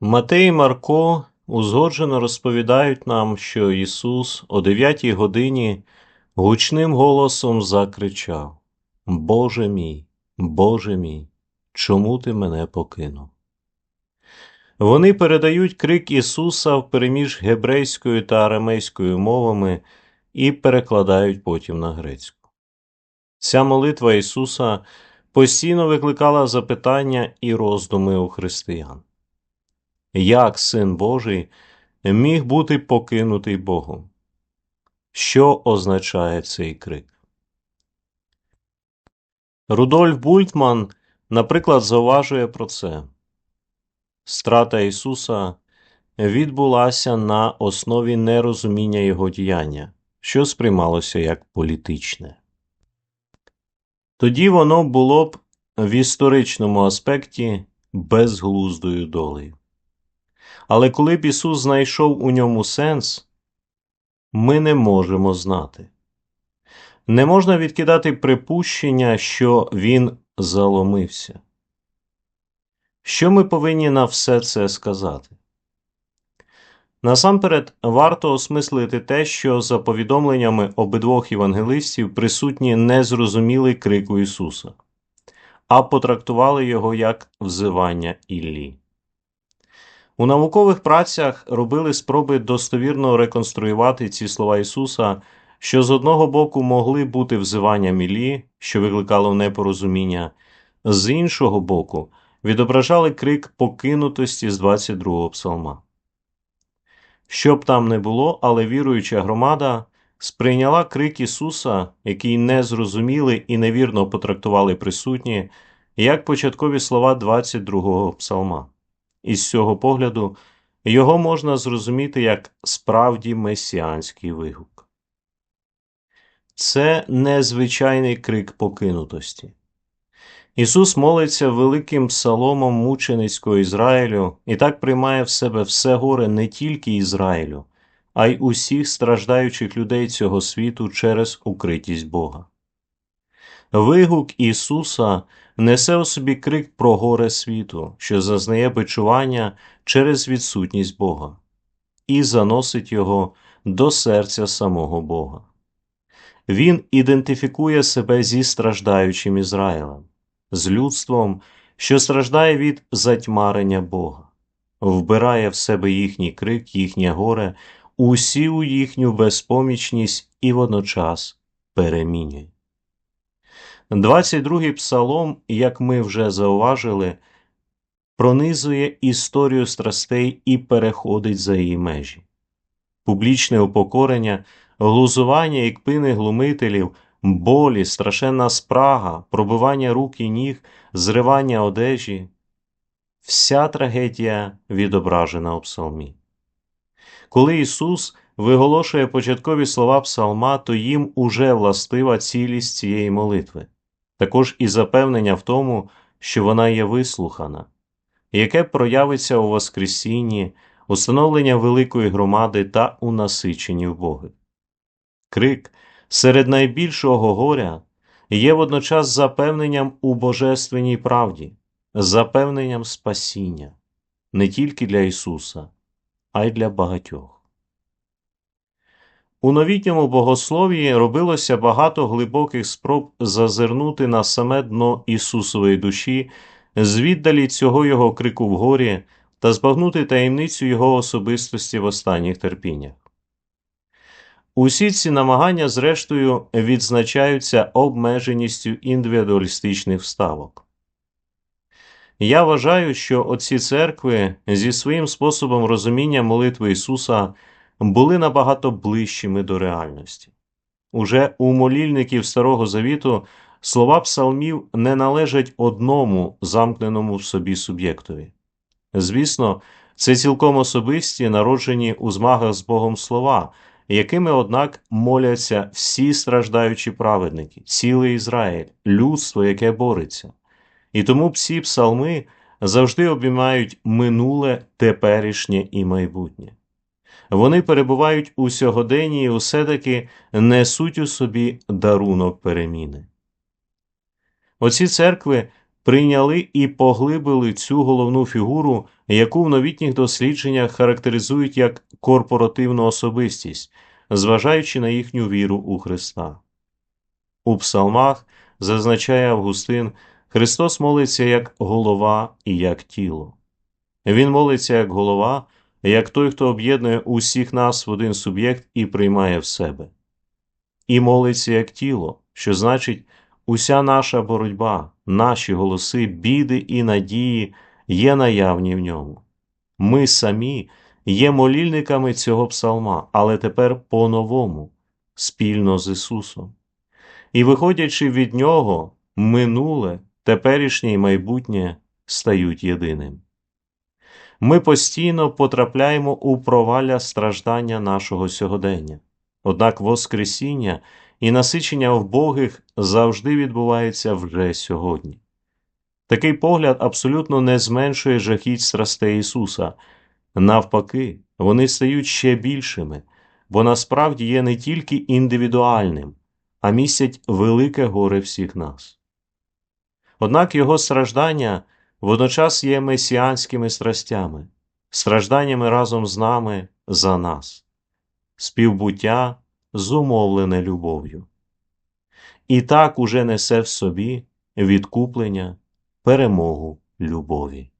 Матей і Марко узгоджено розповідають нам, що Ісус о дев'ятій годині гучним голосом закричав Боже мій, Боже мій, чому ти мене покинув? Вони передають крик Ісуса впереміж гебрейською та арамейською мовами і перекладають потім на грецьку. Ця молитва Ісуса постійно викликала запитання і роздуми у християн. Як Син Божий міг бути покинутий Богом? Що означає цей крик? Рудольф Бультман, наприклад, зауважує про це. Страта Ісуса відбулася на основі нерозуміння Його діяння, що сприймалося як політичне. Тоді воно було б в історичному аспекті безглуздою долею. Але коли б Ісус знайшов у ньому сенс, ми не можемо знати. Не можна відкидати припущення, що Він заломився. Що ми повинні на все це сказати? Насамперед, варто осмислити те, що за повідомленнями обидвох євангелистів присутні не зрозуміли крику Ісуса, а потрактували його як взивання Іллі. У наукових працях робили спроби достовірно реконструювати ці слова Ісуса, що з одного боку могли бути взиванням Іллі, що викликало непорозуміння, з іншого боку, відображали крик покинутості з 22-го псалма. Що б там не було, але віруюча громада сприйняла крик Ісуса, який не зрозуміли і невірно потрактували присутні, як початкові слова 22-го псалма. Із цього погляду його можна зрозуміти як справді месіанський вигук. Це незвичайний крик покинутості. Ісус молиться великим псаломом мученицького Ізраїлю і так приймає в себе все горе не тільки Ізраїлю, а й усіх страждаючих людей цього світу через укритість Бога. Вигук Ісуса несе у собі крик про горе світу, що зазнає бичування через відсутність Бога, і заносить його до серця самого Бога. Він ідентифікує себе зі страждаючим Ізраїлем, з людством, що страждає від затьмарення Бога, вбирає в себе їхній крик, їхнє горе, усю їхню безпомічність і водночас перемінює. 22-й псалом, як ми вже зауважили, пронизує історію страстей і переходить за її межі. Публічне упокорення, глузування і кпини глумителів, болі, страшенна спрага, пробивання рук і ніг, зривання одежі. Вся трагедія відображена у псалмі. Коли Ісус виголошує початкові слова псалма, то їм уже властива цілість цієї молитви також і запевнення в тому, що вона є вислухана, яке проявиться у Воскресінні, установлення великої громади та у насиченні в Боги. Крик серед найбільшого горя є водночас запевненням у божественній правді, запевненням спасіння не тільки для Ісуса, а й для багатьох. У новітньому богословії робилося багато глибоких спроб зазирнути на саме дно Ісусової душі, звіддалі цього Його крику в горі та збагнути таємницю Його особистості в останніх терпіннях. Усі ці намагання, зрештою, відзначаються обмеженістю індивідуалістичних вставок. Я вважаю, що оці церкви зі своїм способом розуміння молитви Ісуса були набагато ближчими до реальності. Уже у молільників Старого Завіту слова псалмів не належать одному замкненому в собі суб'єктові. Звісно, це цілком особисті, народжені у змагах з Богом слова, якими, однак, моляться всі страждаючі праведники, цілий Ізраїль, людство, яке бореться. І тому всі псалми завжди обіймають минуле, теперішнє і майбутнє. Вони перебувають у сьогоденні і усе таки несуть у собі дарунок переміни. Оці церкви прийняли і поглибили цю головну фігуру, яку в новітніх дослідженнях характеризують як корпоративну особистість, зважаючи на їхню віру у Христа. У псалмах, зазначає Августин, Христос молиться як голова і як тіло. Він молиться як голова, як той, хто об'єднує усіх нас в один суб'єкт і приймає в себе. І молиться як тіло, що значить, уся наша боротьба, наші голоси, біди і надії є наявні в ньому. Ми самі є молільниками цього псалма, але тепер по-новому, спільно з Ісусом. І, виходячи від Нього, минуле, теперішнє і майбутнє стають єдиним. Ми постійно потрапляємо у провалля страждання нашого сьогодення. Однак Воскресіння і насичення вбогих завжди відбувається вже сьогодні. Такий погляд абсолютно не зменшує жахіть страстей Ісуса. Навпаки, вони стають ще більшими, бо насправді є не тільки індивідуальним, а містять велике горе всіх нас. Однак Його страждання водночас є месіанськими страстями, стражданнями разом з нами за нас, співбуття зумовлене любов'ю. І так уже несе в собі відкуплення, перемогу любові.